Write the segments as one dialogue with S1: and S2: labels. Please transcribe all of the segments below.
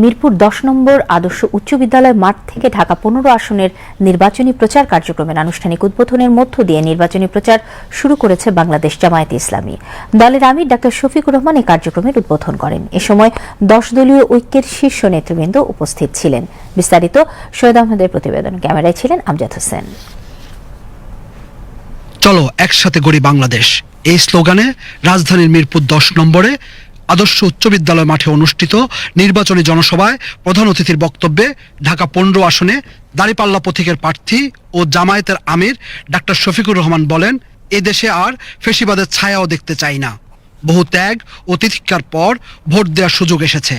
S1: মিরপুর দশ নম্বর আদর্শ উচ্চ বিদ্যালয় মাঠ থেকে ঢাকা পনেরো আসনের নির্বাচনী প্রচার কার্যক্রমের আনুষ্ঠানিক উদ্বোধনের মধ্য দিয়ে নির্বাচনী প্রচার শুরু করেছে বাংলাদেশ জামায়াতে ইসলামী। দলের আমির ডাক্তার শফিকুর রহমান এই কার্যক্রমের উদ্বোধন করেন। এ সময় দশ দলীয় ঐক্যের শীর্ষ নেতৃবৃন্দ উপস্থিত ছিলেন। বিস্তারিত সৈয়দ আহমেদের প্রতিবেদন। ক্যামেরায় ছিলেন আমজাদ হোসেন।
S2: চলো একসাথে গড়ি বাংলাদেশ। এই স্লোগানে রাজধানীর মিরপুর দশ নম্বরে আদর্শ উচ্চ বিদ্যালয় মাঠে অনুষ্ঠিত নির্বাচনী জনসভায় প্রধান অতিথির বক্তব্যে ঢাকা পনেরো আসনে দাঁড়িপাল্লা পথিকের প্রার্থী ও জামায়াতের আমির ডাক্তার শফিকুর রহমান বলেন, এ দেশে আর ফেসিবাদের ছায়াও দেখতে চাই না। বহু ত্যাগ ও তিতিক্ষার পর ভোট দেওয়ার সুযোগ এসেছে।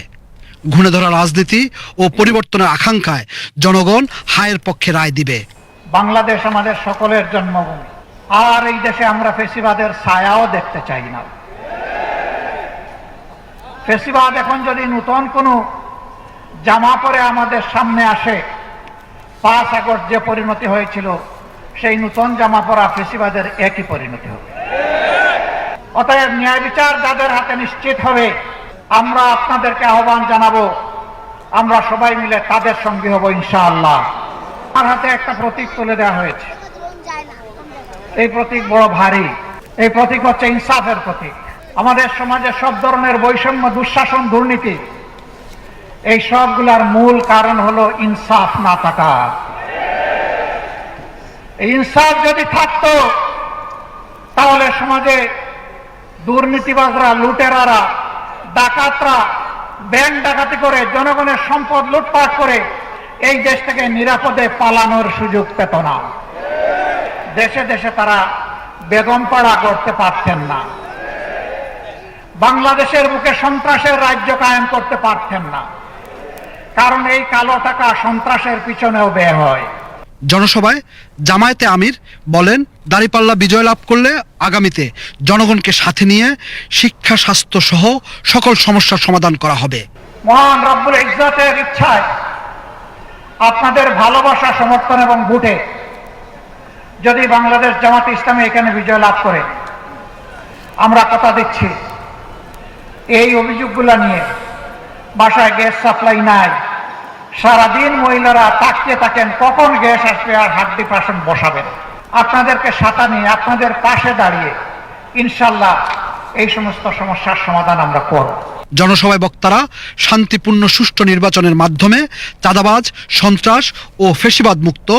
S2: ঘুণে ধরা রাজনীতি ও পরিবর্তনের আকাঙ্ক্ষায় জনগণ হায়ের পক্ষে রায় দিবে।
S3: বাংলাদেশ আমাদের সকলের জন্মভূমি। আর এই দেশে আমরা ফেসিবাদের ছায়াও দেখতে চাই না। ফেসিবাদ এখন যদি নূতন কোনো জামা পরে আমাদের সামনে আসে, পাঁচ আগস্ট যে পরিণতি হয়েছিল, সেই নূতন জামা পরা ফেসিবাদের একই পরিণতি হবে। অতএব ন্যায় বিচার যাদের হাতে নিশ্চিত হবে, আমরা আপনাদেরকে আহ্বান জানাব, আমরা সবাই মিলে তাদের সঙ্গে হব ইনশাআল্লাহ। আমার হাতে একটা প্রতীক তুলে দেওয়া হয়েছে। এই প্রতীক বড় ভারী, এই প্রতীক হচ্ছে ইনসাফের প্রতীক। আমাদের সমাজে সব ধরনের বৈষম্য, দুঃশাসন, দুর্নীতি, এই সবগুলার মূল কারণ হলো ইনসাফ না থাকা। ইনসাফ যদি থাকতো, তাহলে সমাজে দুর্নীতিবাজরা, লুটেরারা, ডাকাতরা, ব্যাংক ডাকাতি করে, জনগণের সম্পদ লুটপাট করে এই দেশ থেকে নিরাপদে পালানোর সুযোগ পেত না। দেশে দেশে তারা বেগম পাড়া করতে পারতেন না। বাংলাদেশের বুকে সন্ত্রাসের রাজ্য কায়েম করতে পারতেন না। কারণ এই কালো টাকা সন্ত্রাসের পিছনেও ব্যয় হয়।
S2: জনসভায় জামায়াতে আমির বলেন দাঁড়িপাল্লা বিজয় লাভ করলে আগামীতে জনগণকে সাথে নিয়ে শিক্ষা স্বাস্থ্য সহ সকল সমস্যার সমাধান করা হবে।
S3: মহান রব্বুল ইজ্জতের ইচ্ছায় আপনাদের ভালোবাসা সমর্থন এবং ভোটে যদি বাংলাদেশ জামাত ইসলামী এখানে বিজয় লাভ করে আমরা কথা দিচ্ছি। এই অভিযোগগুলো নিয়ে বাসায় গ্যাস সাপ্লাই নাই। সারাদিন মহিলারা তাকিয়ে থাকেন, কখন গ্যাস আসবে আর হাড্ডি পাশন বসাবেন আপনাদেরকে সাথা নিয়ে আপনাদের পাশে দাঁড়িয়ে ইনশাল্লাহ এই সমস্ত সমস্যার সমাধান আমরা করব।
S2: জনসভায় বক্তারা শান্তিপূর্ণ, সুষ্ঠু নির্বাচনের মাধ্যমে চাঁদাবাজ, সন্ত্রাস ও ফেসিবাদ মুক্ত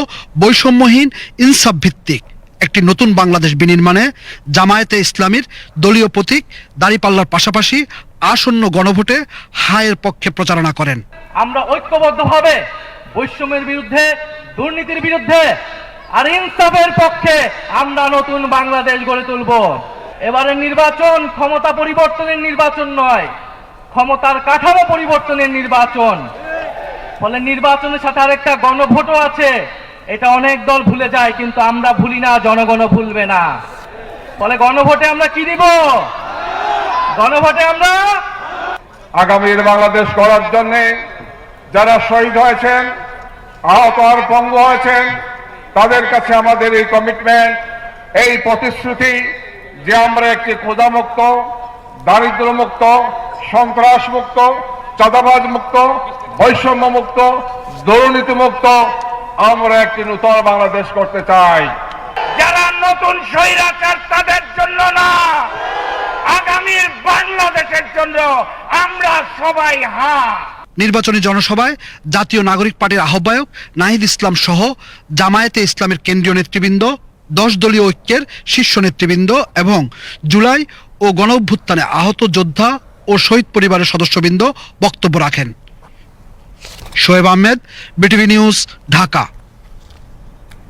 S2: বৈষম্যহীন ইনসাফ ভিত্তিক একটি নতুন বাংলাদেশ বিনির্মাণে জামায়াতে ইসলামীর দলীয় প্রতীক দাঁড়িপাল্লার পাশাপাশি আসন্ন গণভোটে হায়ের পক্ষে প্রচারণা করেন।
S4: আমরা ঐক্যবদ্ধভাবে বৈষম্যের বিরুদ্ধে, দুর্নীতির বিরুদ্ধে আর ইনসাফের পক্ষে আমরা নতুন বাংলাদেশ গড়ে তুলব। এবারে নির্বাচন ক্ষমতা পরিবর্তনের নির্বাচন নয়, ক্ষমতার কাঠামো পরিবর্তনের নির্বাচন। ফলে নির্বাচনের সাথে আরেকটা গণভোটও আছে। এটা অনেক দল ভুলে যায়, কিন্তু আমরা ভুলি না, জনগণও ভুলবে না। ফলে গণভোটে আমরা কি দিব গণভোটে আমরা
S5: আগামীর বাংলাদেশ গড়ার জন্য যারা শহীদ হয়েছেন, আহত আর পঙ্গু হয়েছেন, তাদের কাছে আমাদের এই কমিটমেন্ট এই প্রতিশ্রুতি যে আমরা একটি ক্ষুধামুক্ত, দারিদ্র্যমুক্ত সন্ত্রাস মুক্ত চাঁদাবাজ মুক্ত বৈষম্য মুক্ত দুর্নীতি মুক্ত আমরা একটি নূতন বাংলাদেশ করতে চাই।
S3: যারা নতুন স্বৈরাচার তাদের জন্য না আগামীর বাংলাদেশের জন্য আমরা সবাই হ্যাঁ
S2: নির্বাচনী জনসভায় জাতীয় নাগরিক পার্টির আহ্বায়ক নাহিদ ইসলাম সহ জামায়াতে ইসলামের কেন্দ্রীয় নেতৃবৃন্দ দশ দলীয় ঐক্যের শীর্ষ নেতৃবৃন্দ এবং জুলাই ও গণ অভ্যুত্থানে আহত যোদ্ধা ও শহীদ পরিবারের সদস্যবৃন্দ বক্তব্য রাখেন। Shoaib Ahmed BTV news Dhaka.